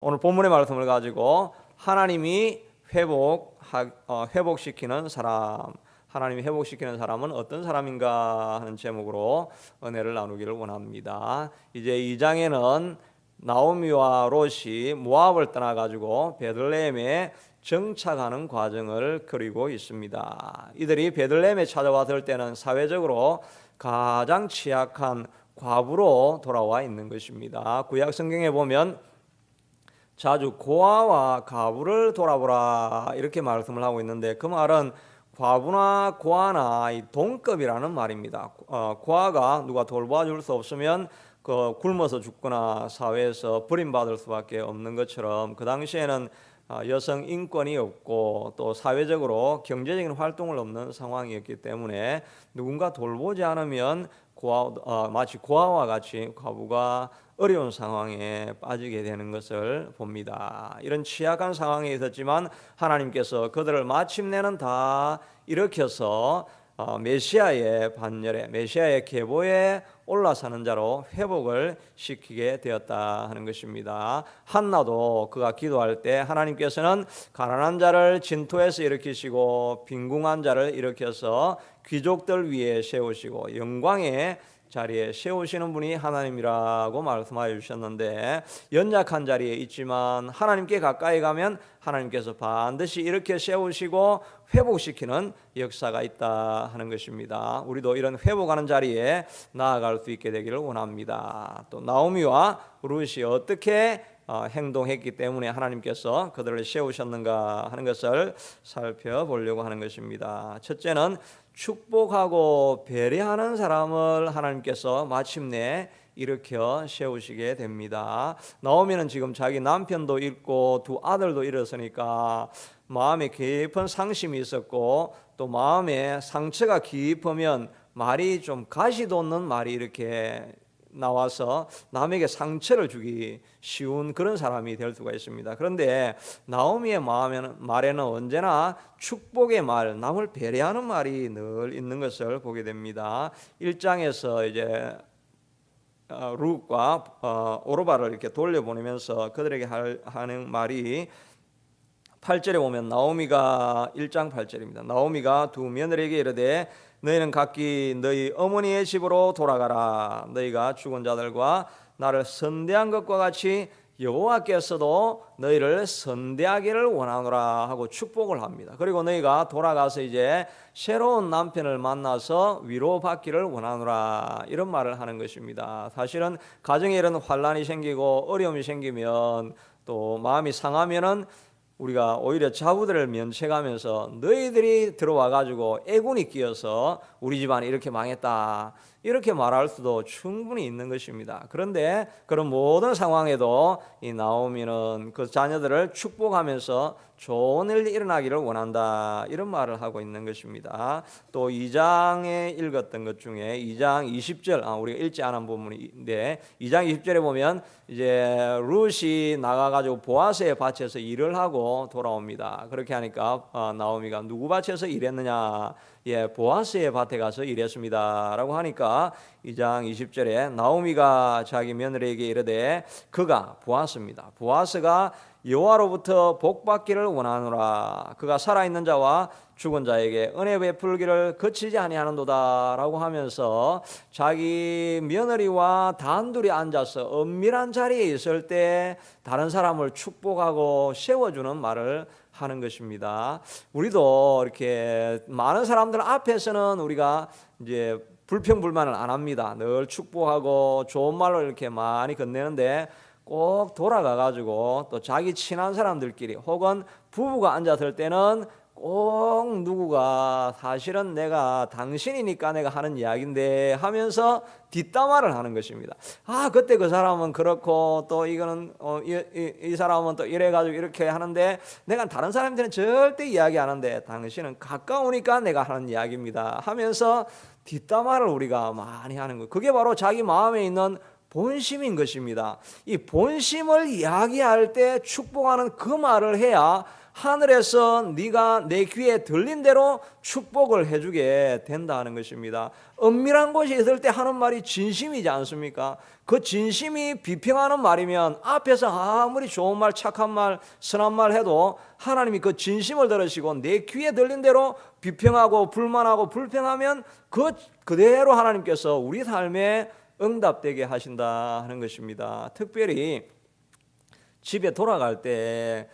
오늘 본문의 말씀을 가지고 하나님이 회복 어, 회복시키는 사람 하나님이 회복시키는 사람은 어떤 사람인가 하는 제목으로 은혜를 나누기를 원합니다. 이제 2장에는 나오미와 롯이 모압을 떠나 가지고 베들레헴에 정착하는 과정을 그리고 있습니다. 이들이 베들레헴에 찾아왔을 때는 사회적으로 가장 취약한 과부로 돌아와 있는 것입니다. 구약 성경에 보면 자주 고아와 가부를 돌아보라 이렇게 말씀을 하고 있는데 그 말은 과부나 고아나 동급이라는 말입니다. 어, 고아가 누가 돌봐줄 수 없으면 그 굶어서 죽거나 사회에서 버림받을 수밖에 없는 것처럼 그 당시에는 어, 여성 인권이 없고 또 사회적으로 경제적인 활동을 없는 상황이었기 때문에 누군가 돌보지 않으면 고아, 어, 마치 고아와 같이 과부가 어려운 상황에 빠지게 되는 것을 봅니다. 이런 취약한 상황에 있었지만 하나님께서 그들을 마침내는 다 일으켜서 어, 메시아의 반열에 메시아의 계보에 올라서는 자로 회복을 시키게 되었다 하는 것입니다. 한나도 그가 기도할 때 하나님께서는 가난한 자를 진토에서 일으키시고 빈궁한 자를 일으켜서 귀족들 위에 세우시고 영광의 자리에 세우시는 분이 하나님이라고 말씀하여 주셨는데 연약한 자리에 있지만 하나님께 가까이 가면 하나님께서 반드시 이렇게 세우시고 회복시키는 역사가 있다 하는 것입니다. 우리도 이런 회복하는 자리에 나아갈 수 있게 되기를 원합니다. 또 나오미와 룻이 어떻게 어, 행동했기 때문에 하나님께서 그들을 세우셨는가 하는 것을 살펴보려고 하는 것입니다. 첫째는 축복하고 배려하는 사람을 하나님께서 마침내 일으켜 세우시게 됩니다. 나오미는 지금 자기 남편도 잃고 두 아들도 잃었으니까 마음에 깊은 상심이 있었고 또 마음에 상처가 깊으면 말이 좀 가시 돋는 말이 이렇게 나와서 남에게 상처를 주기 쉬운 그런 사람이 될 수가 있습니다. 그런데 나오미의 말에는 언제나 축복의 말, 남을 배려하는 말이 늘 있는 것을 보게 됩니다. 1장에서 이제 어, 룻과 어, 오르바를 이렇게 돌려보내면서 그들에게 할, 하는 말이 8절에 보면 나오미가 1장 8절입니다. 나오미가 두 며느리에게 이르되 너희는 각기 너희 어머니의 집으로 돌아가라. 너희가 죽은 자들과 나를 선대한 것과 같이 여호와께서도 너희를 선대하기를 원하노라 하고 축복을 합니다. 그리고 너희가 돌아가서 이제 새로운 남편을 만나서 위로받기를 원하노라 이런 말을 하는 것입니다. 사실은 가정에 이런 환란이 생기고 어려움이 생기면 또 마음이 상하면은 우리가 오히려 자부들을 면책하면서 너희들이 들어와 가지고 애군이 끼어서 우리 집안이 이렇게 망했다. 이렇게 말할 수도 충분히 있는 것입니다. 그런데 그런 모든 상황에도 이 나오미는 그 자녀들을 축복하면서 좋은 일이 일어나기를 원한다. 이런 말을 하고 있는 것입니다. 또 2장에 읽었던 것 중에 2장 20절, 아, 우리가 읽지 않은 부분인데 2장 20절에 보면 이제 룻이 나가가지고 보아스의 밭에서 일을 하고 돌아옵니다. 그렇게 하니까 어, 나오미가 누구 밭에서 일했느냐? 예, 보아스의 밭에 가서 일했습니다라고 하니까 2장 20절에 나오미가 자기 며느리에게 이르되 그가 보아스입니다. 보아스가 여호와로부터 복 받기를 원하노라. 그가 살아 있는 자와 죽은 자에게 은혜 베풀기를 거치지 아니하는도다라고 하면서 자기 며느리와 단둘이 앉아서 은밀한 자리에 있을 때 다른 사람을 축복하고 세워주는 말을 하는 것입니다. 우리도 이렇게 많은 사람들 앞에서는 우리가 이제 불평불만을 안 합니다. 늘 축복하고 좋은 말로 이렇게 많이 건네는데 꼭 돌아가 가지고 또 자기 친한 사람들끼리 혹은 부부가 앉았을 때는 꼭 누구가 사실은 내가 당신이니까 내가 하는 이야기인데 하면서 뒷담화를 하는 것입니다. 아 그때 그 사람은 그렇고 또 이거는 어, 이, 이, 이, 사람은 또 이래가지고 이렇게 하는데 내가 다른 사람들은 절대 이야기 안 하는데 당신은 가까우니까 내가 하는 이야기입니다. 하면서 뒷담화를 우리가 많이 하는 거. 그게 바로 자기 마음에 있는 본심인 것입니다. 이 본심을 이야기할 때 축복하는 그 말을 해야 하늘에서 네가 내 귀에 들린 대로 축복을 해주게 된다는 것입니다. 은밀한 곳에 있을 때 하는 말이 진심이지 않습니까? 그 진심이 비평하는 말이면 앞에서 아무리 좋은 말, 착한 말, 선한 말 해도 하나님이 그 진심을 들으시고 내 귀에 들린 대로 비평하고 불만하고 불평하면 그 그대로 하나님께서 우리 삶에 응답되게 하신다 하는 것입니다. 특별히 집에 돌아갈 때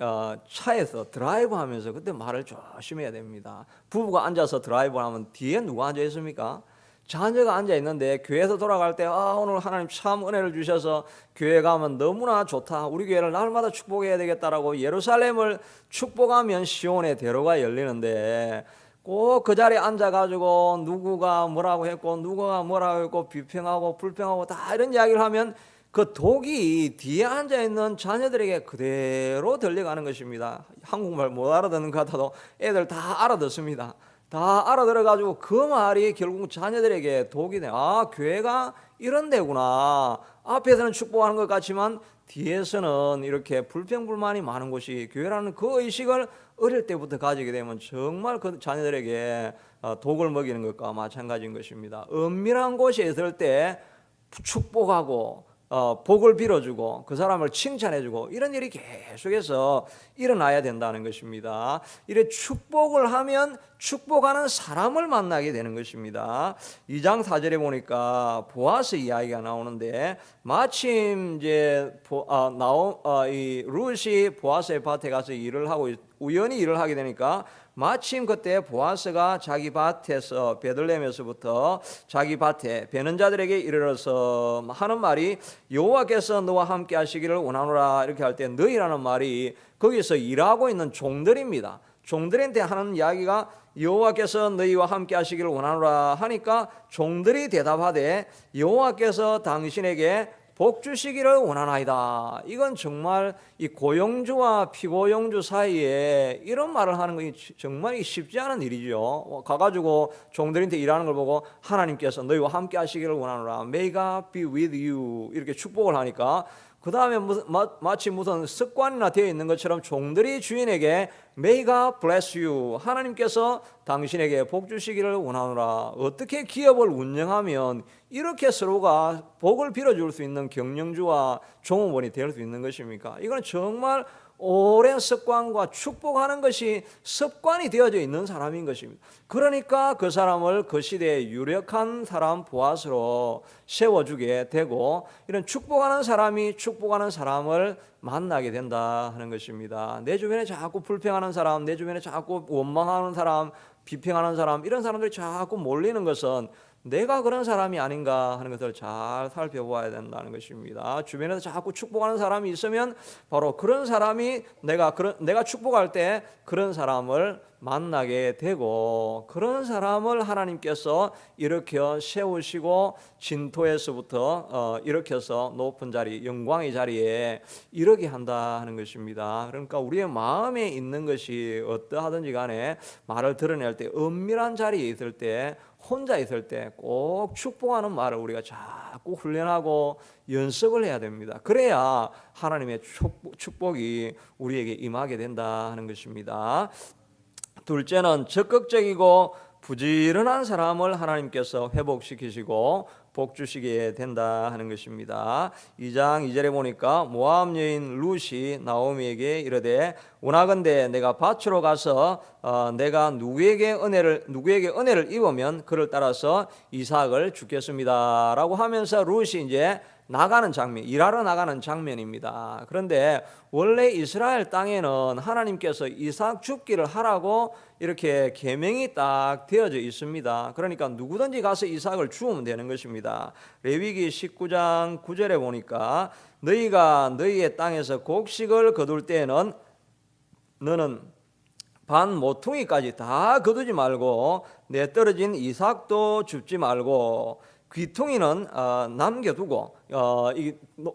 어, 차에서 드라이브 하면서 그때 말을 조심해야 됩니다. 부부가 앉아서 드라이브 하면 뒤에 누가 앉아 있습니까? 자녀가 앉아 있는데 교회에서 돌아갈 때 아, 오늘 하나님 참 은혜를 주셔서 교회 가면 너무나 좋다. 우리 교회를 날마다 축복해야 되겠다라고 예루살렘을 축복하면 시온의 대로가 열리는데 꼭 그 자리에 앉아가지고 누구가 뭐라고 했고 누구가 뭐라고 했고 비평하고 불평하고 다 이런 이야기를 하면 그 독이 뒤에 앉아 있는 자녀들에게 그대로 들려가는 것입니다. 한국말 못 알아듣는 것 같아도 애들 다 알아듣습니다. 다 알아들어가지고 그 말이 결국 자녀들에게 독이 돼. 아, 교회가 이런 데구나. 앞에서는 축복하는 것 같지만 뒤에서는 이렇게 불평불만이 많은 곳이 교회라는 그 의식을 어릴 때부터 가지게 되면 정말 그 자녀들에게 어, 독을 먹이는 것과 마찬가지인 것입니다. 은밀한 곳에 있을 때 축복하고 어, 복을 빌어주고 그 사람을 칭찬해주고 이런 일이 계속해서 일어나야 된다는 것입니다. 이래 축복을 하면 축복하는 사람을 만나게 되는 것입니다. 2장 4절에 보니까 보아스 이야기가 나오는데 마침 이제 보, 아, 나오 아, 이 루시 보아스의 밭에 가서 일을 하고 있- 우연히 일을 하게 되니까 마침 그때 보아스가 자기 밭에서 베들레헴에서부터 자기 밭에 베는 자들에게 이르러서 하는 말이 여호와께서 너와 함께 하시기를 원하노라 이렇게 할 때 너희라는 말이 거기서 일하고 있는 종들입니다. 종들한테 하는 이야기가 여호와께서 너희와 함께 하시기를 원하노라 하니까 종들이 대답하되 여호와께서 당신에게 복 주시기를 원하나이다. 이건 정말 이 고용주와 피고용주 사이에 이런 말을 하는 것이 정말 쉽지 않은 일이죠. 어, 가가지고 종들한테 일하는 걸 보고 하나님께서 너희와 함께 하시기를 원하노라. May God be with you. 이렇게 축복을 하니까 그 다음에 마치 무슨 습관이나 되어 있는 것처럼 종들이 주인에게 God bless you. 하나님께서 당신에게 복 주시기를 원하노라. 어떻게 기업을 운영하면 이렇게 서로가 복을 빌어줄 수 있는 경영주와 종업원이 될 수 있는 것입니까? 이건 정말 오랜 습관과 축복하는 것이 습관이 되어져 있는 사람인 것입니다. 그러니까 그 사람을 그 시대에 유력한 사람 보아스로 세워주게 되고 이런 축복하는 사람이 축복하는 사람을 만나게 된다 하는 것입니다. 내 주변에 자꾸 불평하는 사람, 내 주변에 자꾸 원망하는 사람, 비평하는 사람 이런 사람들이 자꾸 몰리는 것은 내가 그런 사람이 아닌가 하는 것을 잘 살펴보아야 된다는 것입니다. 주변에서 자꾸 축복하는 사람이 있으면 바로 그런 사람이 내가 그런 내가 축복할 때 그런 사람을 만나게 되고 그런 사람을 하나님께서 일으켜 세우시고 진토에서부터 어, 일으켜서 높은 자리 영광의 자리에 이르게 한다 하는 것입니다. 그러니까 우리의 마음에 있는 것이 어떠하든지 간에 말을 드러낼 때 은밀한 자리에 있을 때 혼자 있을 때 꼭 축복하는 말을 우리가 자꾸 훈련하고 연습을 해야 됩니다. 그래야 하나님의 축복이 우리에게 임하게 된다 하는 것입니다. 둘째는 적극적이고 부지런한 사람을 하나님께서 회복시키시고 복 주시게 된다 하는 것입니다. 2장 2절에 보니까 모압 여인 룻이 나오미에게 이르되 원하건대 내가 밭으로 가서 어, 내가 누구에게 은혜를 누구에게 은혜를 입으면 그를 따라서 이삭을 죽겠습니다라고 하면서 룻이 이제 나가는 장면, 일하러 나가는 장면입니다. 그런데 원래 이스라엘 땅에는 하나님께서 이삭 죽기를 하라고 이렇게 계명이 딱 되어져 있습니다. 그러니까 누구든지 가서 이삭을 주우면 되는 것입니다. 레위기 19장 9절에 보니까 너희가 너희의 땅에서 곡식을 거둘 때에는 너는 반 모퉁이까지 다 거두지 말고 내 떨어진 이삭도 줍지 말고 귀퉁이는 어, 남겨두고 어, 이,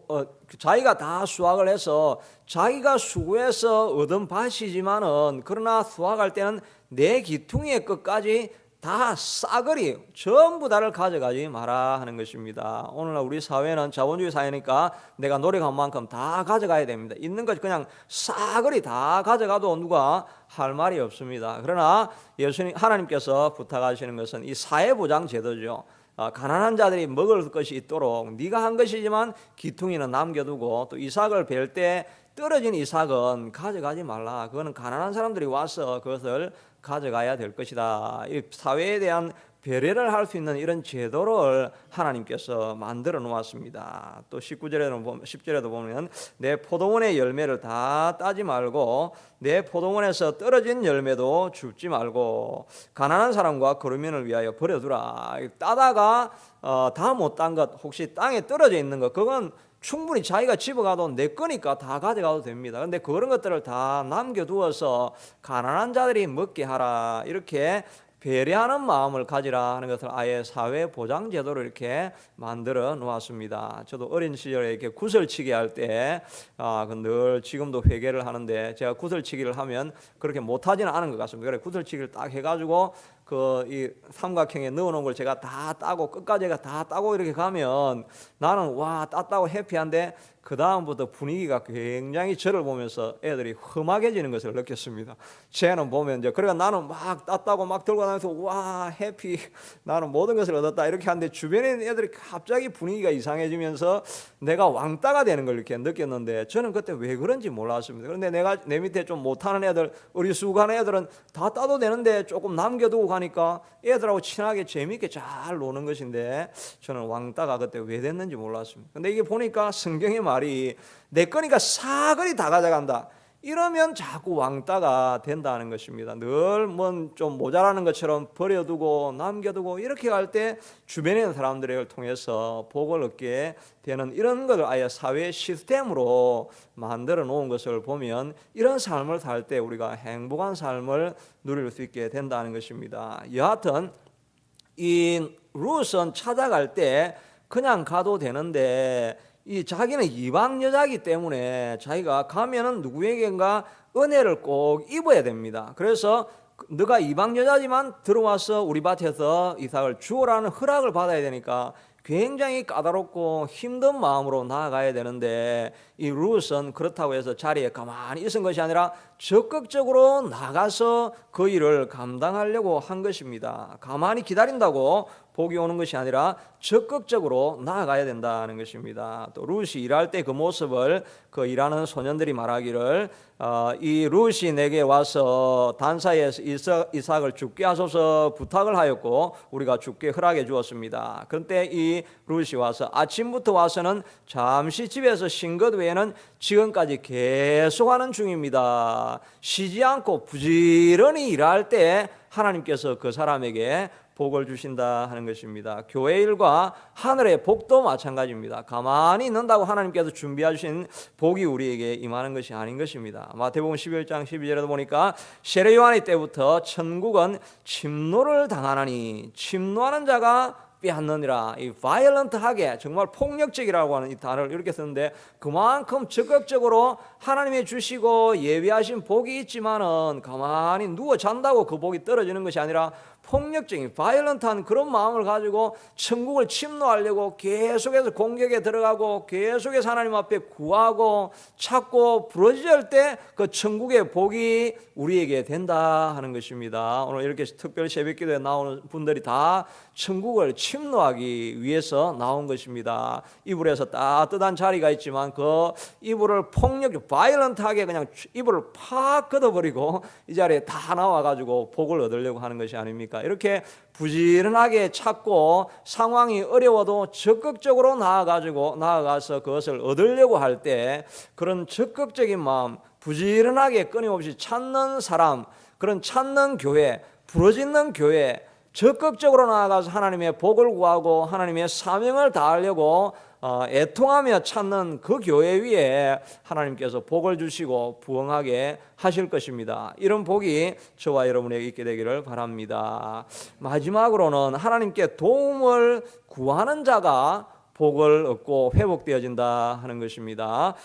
어, 자기가 다 수확을 해서 자기가 수고해서 얻은 밭이지만은 그러나 수확할 때는 내 귀퉁이의 끝까지 다 싸그리 전부 다를 가져가지 마라 하는 것입니다. 오늘날 우리 사회는 자본주의 사회니까 내가 노력한 만큼 다 가져가야 됩니다. 있는 것 그냥 싸그리 다 가져가도 누가 할 말이 없습니다. 그러나 예수님 하나님께서 부탁하시는 것은 이 사회 보장 제도죠. 아, 가난한 자들이 먹을 것이 있도록 네가 한 것이지만 기퉁이는 남겨두고 또 이삭을 벨때 떨어진 이삭은 가져가지 말라. 그거는 가난한 사람들이 와서 그것을 가져가야 될 것이다. 이 사회에 대한 배려를 할 수 있는 이런 제도를 하나님께서 만들어 놓았습니다. 또 19절에도 보면 10절에도 보면 내 포도원의 열매를 다 따지 말고 내 포도원에서 떨어진 열매도 줍지 말고 가난한 사람과 거루민을 위하여 버려두라. 따다가 어, 다못 딴 것 혹시 땅에 떨어져 있는 것 그건 충분히 자기가 집어가도 내 거니까 다 가져가도 됩니다. 근데 그런 것들을 다 남겨두어서 가난한 자들이 먹게 하라. 이렇게 배려하는 마음을 가지라 하는 것을 아예 사회 보장 제도로 이렇게 만들어 놓았습니다. 저도 어린 시절에 이렇게 구슬치기 할 때, 아, 그늘 지금도 회개를 하는데 제가 구슬치기를 하면 그렇게 못하지는 않은 것 같습니다. 그래 구슬치기를 딱 해가지고 그 이 삼각형에 넣어놓은 걸 제가 다 따고 끝까지 제가 다 따고 이렇게 가면 나는 와 땄다고 해피한데 그 다음부터 분위기가 굉장히 저를 보면서 애들이 험하게지는 것을 느꼈습니다. 쟤는 보면 이제 그러니까 나는 막 땄다고 막 들고 다니면서 와 해피 나는 모든 것을 얻었다 이렇게 하는데 주변에 있는 애들이 갑자기 분위기가 이상해지면서 내가 왕따가 되는 걸 이렇게 느꼈는데 저는 그때 왜 그런지 몰랐습니다. 그런데 내가 내 밑에 좀 못하는 애들 어리숙한 애들은 다 따도 되는데 조금 남겨두고 가니까 애들하고 친하게 재미있게 잘 노는 것인데 저는 왕따가 그때 왜 됐는지 몰랐습니다. 근데 이게 보니까 성경의 말이 내 거니까 사거리 다 가져간다. 이러면 자꾸 왕따가 된다는 것입니다. 늘뭐좀 모자라는 것처럼 버려두고 남겨두고 이렇게 갈때 주변에 사람들을 통해서 복을 얻게 되는 이런 것을 아예 사회 시스템으로 만들어 놓은 것을 보면 이런 삶을 살 때 우리가 행복한 삶을 누릴 수 있게 된다는 것입니다. 여하튼 이 룻은 찾아갈 때 그냥 가도 되는데 이 자기는 이방 여자이기 때문에 자기가 가면은 누구에게인가 은혜를 꼭 입어야 됩니다. 그래서 너가 이방 여자지만 들어와서 우리 밭에서 이삭을 주오라는 허락을 받아야 되니까 굉장히 까다롭고 힘든 마음으로 나아가야 되는데 이 룻은 그렇다고 해서 자리에 가만히 있은 것이 아니라 적극적으로 나가서 그 일을 감당하려고 한 것입니다. 가만히 기다린다고 복이 오는 것이 아니라 적극적으로 나아가야 된다는 것입니다. 또 룻이 일할 때 그 모습을 그 일하는 소년들이 말하기를 어, 이 룻이 내게 와서 단사에서 이삭, 이삭을 죽게 하소서 부탁을 하였고 우리가 죽게 허락해 주었습니다. 그때 이 룻이 와서 아침부터 와서는 잠시 집에서 쉰 것 외에는 지금까지 계속하는 중입니다. 쉬지 않고 부지런히 일할 때 하나님께서 그 사람에게 복을 주신다 하는 것입니다. 교회 일과 하늘의 복도 마찬가지입니다. 가만히 있는다고 하나님께서 준비하신 복이 우리에게 임하는 것이 아닌 것입니다. 마태복음 11장 12절에도 보니까 세례 요한의 때부터 천국은 침노를 당하나니 침노하는 자가 빼앗느니라 이 violent하게 정말 폭력적이라고 하는 이 단어를 이렇게 쓰는데 그만큼 적극적으로 하나님이 주시고 예비하신 복이 있지만은 가만히 누워 잔다고 그 복이 떨어지는 것이 아니라 폭력적인 바이런트한 그런 마음을 가지고 천국을 침노하려고 계속해서 공격에 들어가고 계속해서 하나님 앞에 구하고 찾고 부러질 때 그 천국의 복이 우리에게 된다 하는 것입니다. 오늘 이렇게 특별 새벽기도에 나오는 분들이 다 천국을 침노하기 위해서 나온 것입니다. 이불에서 따뜻한 자리가 있지만 그 이불을 폭력, 바이런트하게 그냥 이불을 팍 걷어버리고 이 자리에 다 나와가지고 복을 얻으려고 하는 것이 아닙니까? 이렇게 부지런하게 찾고 상황이 어려워도 적극적으로 나아가지고 나아가서 그것을 얻으려고 할 때 그런 적극적인 마음, 부지런하게 끊임없이 찾는 사람, 그런 찾는 교회, 부러지는 교회, 적극적으로 나아가서 하나님의 복을 구하고 하나님의 사명을 다하려고 어, 애통하며 찾는 그 교회 위에 하나님께서 복을 주시고 부흥하게 하실 것입니다. 이런 복이 저와 여러분에게 있게 되기를 바랍니다. 마지막으로는 하나님께 도움을 구하는 자가 복을 얻고 회복되어진다 하는 것입니다.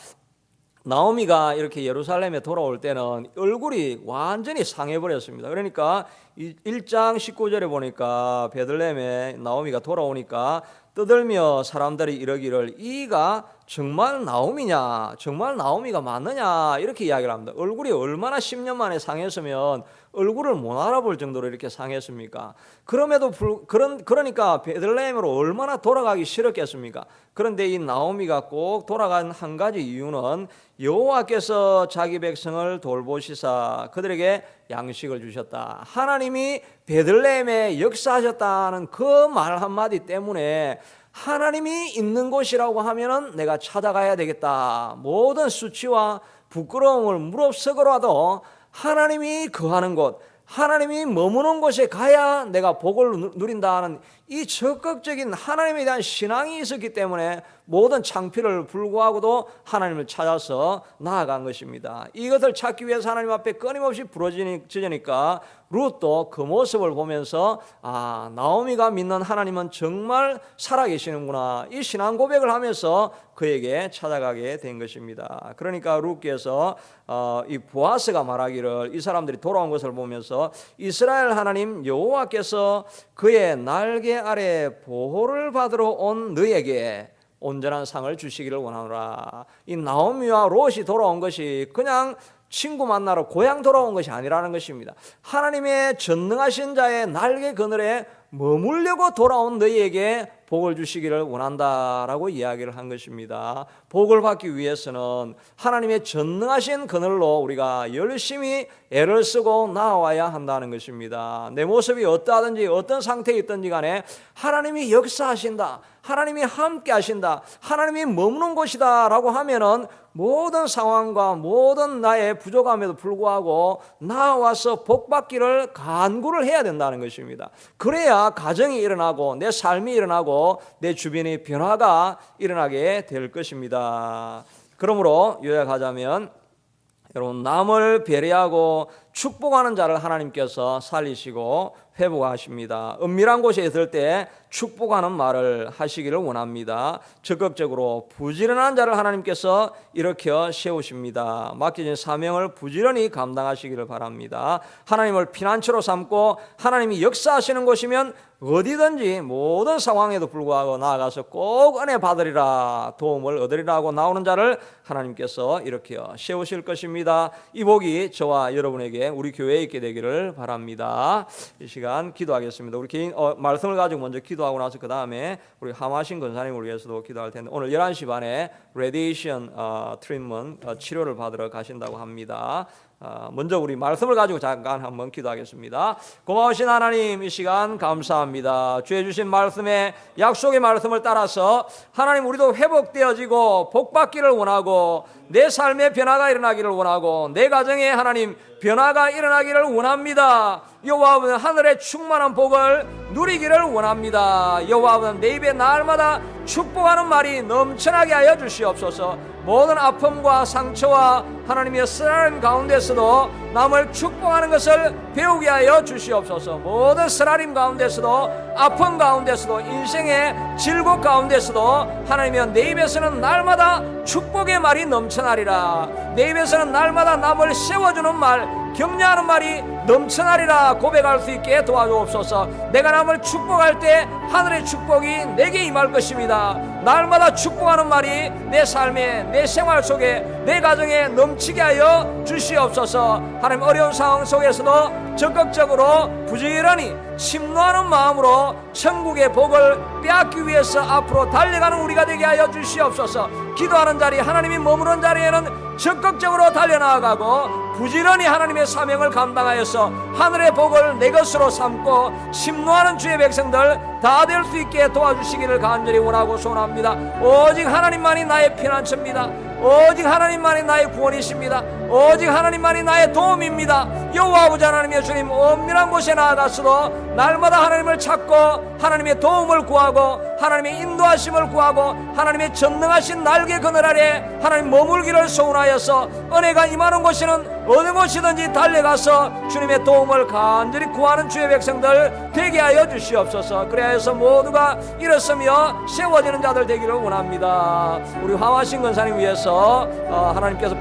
나오미가 이렇게 예루살렘에 돌아올 때는 얼굴이 완전히 상해버렸습니다. 그러니까 이 1장 19절에 보니까 베들레헴에 나오미가 돌아오니까 떠들며 사람들이 이러기를 이가 정말 나오미냐? 정말 나오미가 맞느냐? 이렇게 이야기를 합니다. 얼굴이 얼마나 10년 만에 상했으면 얼굴을 못 알아볼 정도로 이렇게 상했습니까? 그럼에도 불, 그런, 그러니까 베들레헴으로 얼마나 돌아가기 싫었겠습니까? 그런데 이 나오미가 꼭 돌아간 한 가지 이유는 여호와께서 자기 백성을 돌보시사 그들에게 양식을 주셨다. 하나님이 베들레헴에 역사하셨다는 그 말 한마디 때문에 하나님이 있는 곳이라고 하면은 내가 찾아가야 되겠다. 모든 수치와 부끄러움을 무릅쓰고라도 하나님이 거하는 곳, 하나님이 머무는 곳에 가야 내가 복을 누린다는 이 적극적인 하나님에 대한 신앙이 있었기 때문에 모든 창피를 불구하고도 하나님을 찾아서 나아간 것입니다. 이것을 찾기 위해서 하나님 앞에 끊임없이 부러지니까 룻도 그 모습을 보면서 아 나오미가 믿는 하나님은 정말 살아계시는구나 이 신앙 고백을 하면서 그에게 찾아가게 된 것입니다. 그러니까 룻께서 어, 이 보아스가 말하기를 이 사람들이 돌아온 것을 보면서 이스라엘 하나님 여호와께서 그의 날개 아래 보호를 받으러 온 너에게 온전한 상을 주시기를 원하노라. 이 나오미와 롯이 돌아온 것이 그냥 친구 만나러 고향 돌아온 것이 아니라는 것입니다. 하나님의 전능하신 자의 날개 그늘에 머물려고 돌아온 너희에게 복을 주시기를 원한다라고 이야기를 한 것입니다. 복을 받기 위해서는 하나님의 전능하신 그늘로 우리가 열심히 애를 쓰고 나와야 한다는 것입니다. 내 모습이 어떠하든지 어떤 상태에 있든지 간에 하나님이 역사하신다. 하나님이 함께 하신다. 하나님이 머무는 곳이다라고 하면은 모든 상황과 모든 나의 부족함에도 불구하고 나와서 복 받기를 간구를 해야 된다는 것입니다. 그래야 가정이 일어나고 내 삶이 일어나고 내 주변의 변화가 일어나게 될 것입니다. 그러므로 요약하자면 여러분 남을 배려하고 축복하는 자를 하나님께서 살리시고 회복하십니다. 은밀한 곳에 있을 때 축복하는 말을 하시기를 원합니다. 적극적으로 부지런한 자를 하나님께서 일으켜 세우십니다. 맡겨진 사명을 부지런히 감당하시기를 바랍니다. 하나님을 피난처로 삼고 하나님이 역사하시는 곳이면 어디든지 모든 상황에도 불구하고 나아가서 꼭 은혜 받으리라 도움을 얻으리라고 나오는 자를 하나님께서 일으켜 세우실 것입니다. 이 복이 저와 여러분에게 우리 교회에 있게 되기를 바랍니다. 이 시간 기도하겠습니다. 우리 개인 어, 말씀을 가지고 먼저 기도하고 나서 그 다음에 우리 하마신 권사님을 위해서도 기도할 텐데 오늘 11시 반에 레디에이션 어, 트리트먼트 어, 치료를 받으러 가신다고 합니다. 아, 먼저 우리 말씀을 가지고 잠깐 한번 기도하겠습니다. 고마우신 하나님 이 시간 감사합니다. 주해 주신 말씀에 약속의 말씀을 따라서 하나님 우리도 회복되어지고 복받기를 원하고 내 삶의 변화가 일어나기를 원하고 내 가정에 하나님 변화가 일어나기를 원합니다. 여호와는 하늘의 충만한 복을 누리기를 원합니다. 여호와는 내 입에 날마다 축복하는 말이 넘쳐나게 하여 주시옵소서. 모든 아픔과 상처와 하나님의 쓰라림 가운데서도 남을 축복하는 것을 배우게 하여 주시옵소서. 모든 쓰라림 가운데서도 아픔 가운데서도 인생의 즐겁 가운데서도 하나님의 내 입에서는 날마다 축복의 말이 넘쳐나리라. 내 입에서는 날마다 남을 세워주는 말, 격려하는 말이 넘쳐나리라 고백할 수 있게 도와주옵소서. 내가 남을 축복할 때 하늘의 축복이 내게 임할 것입니다. 啊 날마다 축복하는 말이 내 삶에 내 생활 속에 내 가정에 넘치게 하여 주시옵소서. 하나님 어려운 상황 속에서도 적극적으로 부지런히 심노하는 마음으로 천국의 복을 빼앗기 위해서 앞으로 달려가는 우리가 되게 하여 주시옵소서. 기도하는 자리 하나님이 머무는 자리에는 적극적으로 달려나가고 부지런히 하나님의 사명을 감당하여서 하늘의 복을 내 것으로 삼고 심노하는 주의 백성들 다 될 수 있게 도와주시기를 간절히 원하고 소원합니다. 오직 하나님만이 나의 피난처입니다. 오직 하나님만이 나의 구원이십니다. 오직 하나님만이 나의 도움입니다. 여호와 아버지 하나님의 주님 엄밀한 곳에 나아가서도 날마다 하나님을 찾고 하나님의 도움을 구하고 하나님의 인도하심을 구하고 하나님의 전능하신 날개 그늘 아래 하나님 머물기를 소원하여서 은혜가 임하는 곳에는 어느 곳이든지 달려가서 주님의 도움을 간절히 구하는 주의 백성들 되게 하여 주시옵소서. 그래서 모두가 일어서며 세워지는 자들 되기를 원합니다. 우리 화하신 권사님 위해서 어, 하나님께서